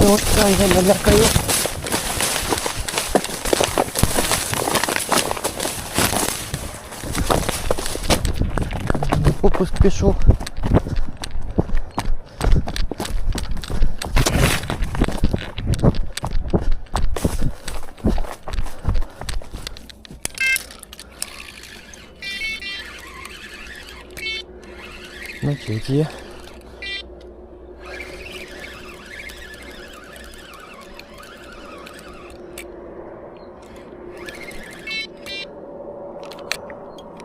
Ну, ось я налякаю. Попуск пішов. Значить є.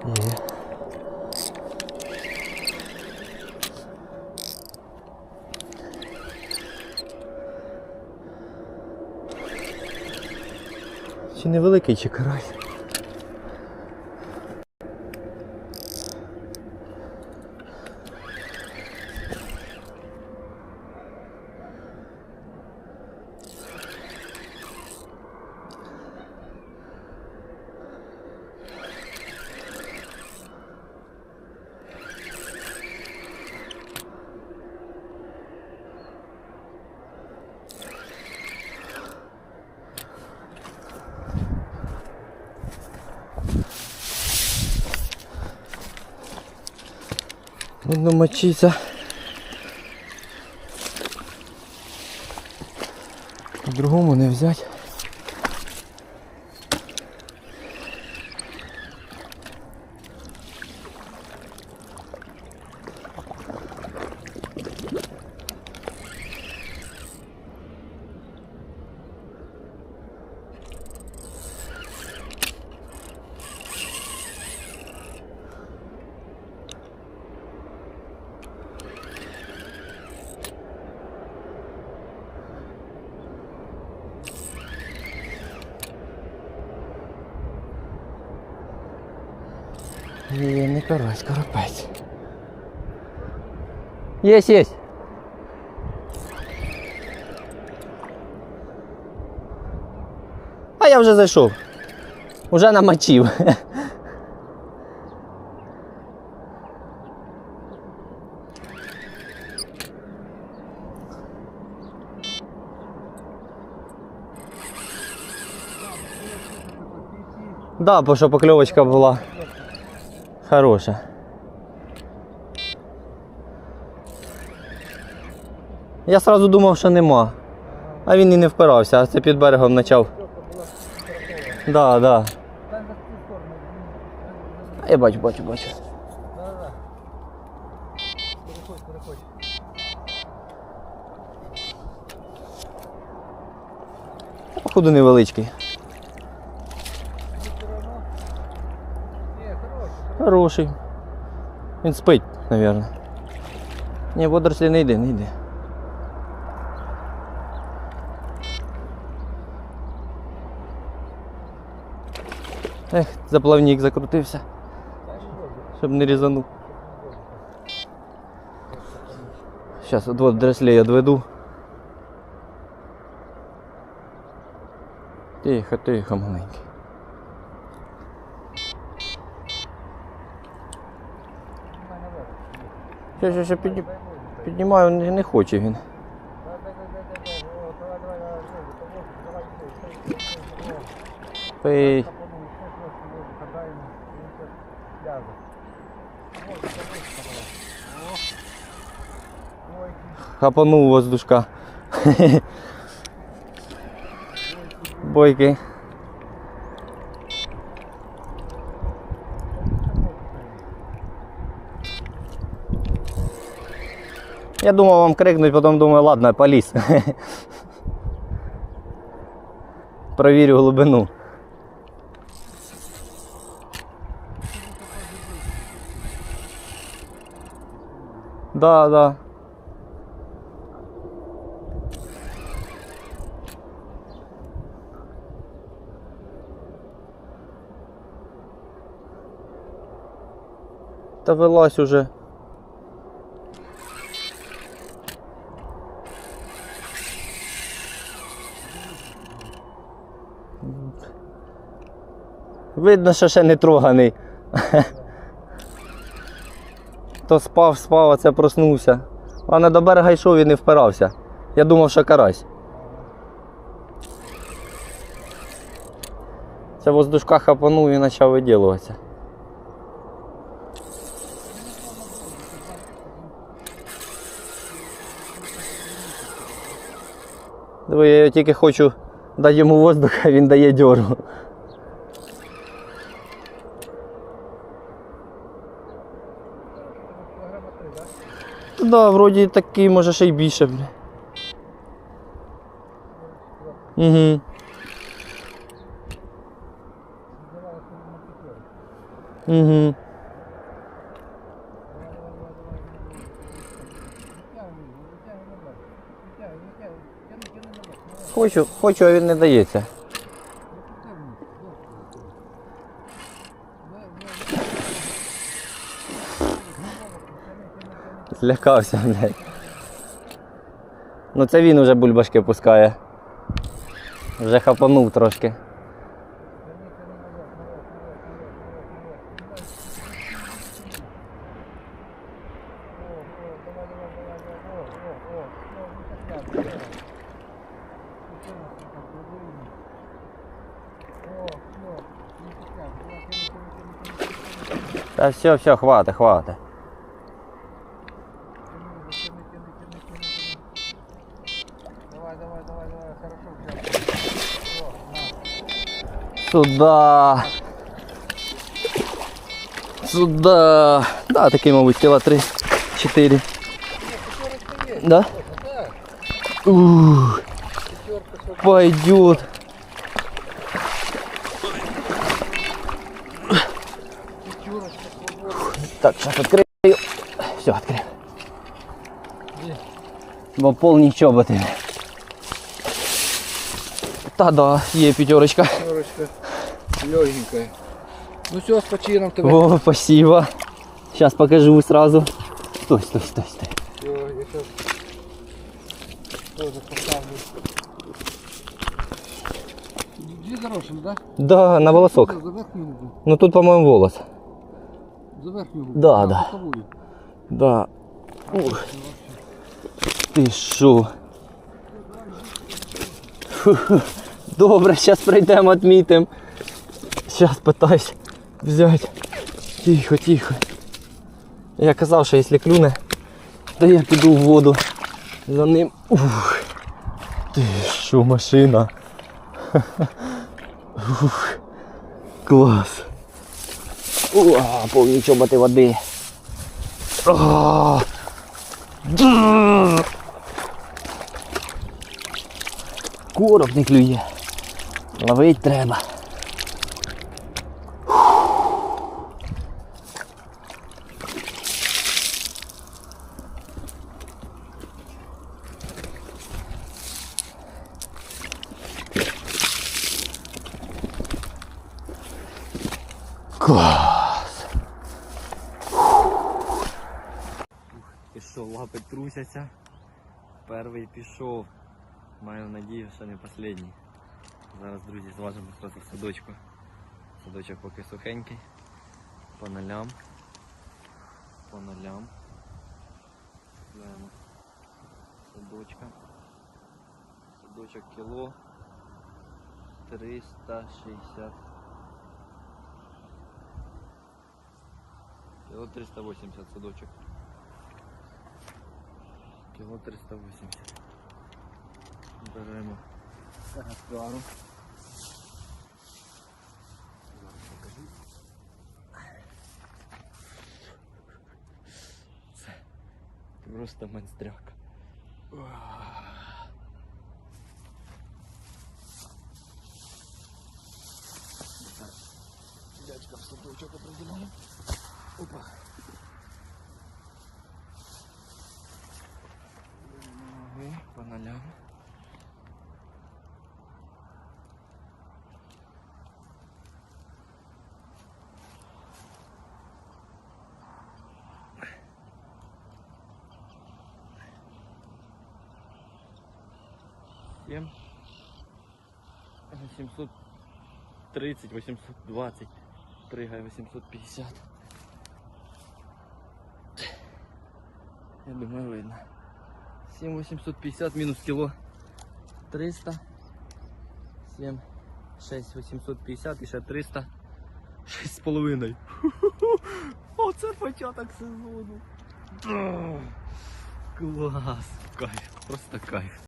Є. Чи невеликий, чи карась? Воно мочиться. По-другому не взять. Ні, не карась, карапець. Єсть, єсть. А я вже зайшов. Уже намочив. Да, бо що покльовочка була хороша. Я сразу думав, що нема. А він і не впирався, а це під берегом почав. Да, да. А Я бачу, бачу, бачу. Походу невеличкий. Хороший. Він спить, мабуть. Ні, водорослі не йде, не йде. Ех, заплавник закрутився. Щоб не різанув. Зараз от вот дрослей відведу. Тихо, тихо, маленький. Ще, ще, ще підні... піднімаю, не, не хоче він. Пий. Хапанув воздушка. Бойки. Я думал вам крикнуть, потом думаю, ладно, поліз. Провірю глибину. Да, да. Та велась уже. Видно, що ще не троганий. То спав, спав, а це проснувся. А не до берега йшов і не впирався. Я думав, що карась. Це воздушка хапанув і почав виділуватися. Я тільки хочу дати йому воздух, а він дає дьоргу. Та Да, вроді такий, може ще й більше, бля. Угу. Угу. Хочу, хочу, а він не дається. Злякався, блядь. Ну це він уже бульбашки пускає. Вже хапанув трошки. Та все, все, хвата, хвата. Давай, давай, давай, давай, хорошо. Сюда. Сюда. Да, такий, мабуть, кіла 3-4. Пятерочка есть. Да? Ух, пойдет. Пятерочка, свободно. Так, сейчас открою. Все, открыл. Бо повні чоботи. Та да, є пятерочка. Пятерочка. Легенькая. Ну все, с почином тебе. О, спасибо. Сейчас покажу сразу. Стой, стой, стой, стой. Все, я сейчас тоже поставлю. Две горошины, да? Да, на волосок. Ну тут, по-моему, волос. За верхнюю губу. Да, да. Да. Ух. Ти що? Добре, зараз прийдемо, відмітимо. Зараз питаюсь взяти. Тихо, тихо. Я казав, що якщо клюне, то я піду в воду за ним. Ух. Ти що, машина? Ух. Клас. Уа, повні чоботи води. А. Короб не клює. Ловить треба. Клас. Пішов, лапи трусяться. Перший пішов. Маю надію, що не останній. Зараз, друзі, зважимо в садочку. Садочок поки сухенький. По нолям. По нолям. Глянемо. Садочка. Садочок кіло. 360. Кіло 380 садочок. Кіло 380. Беремо. Пару. Просто монстряк. Дядька в садочок определяем. Опа. 7. 730, 820, пригай 850. Я думаю, видно. 7850 минус кіло 300. 7, 6, 850 і ще 300. 6,5. Оце початок сезону. Класс! Кайф, просто кайф.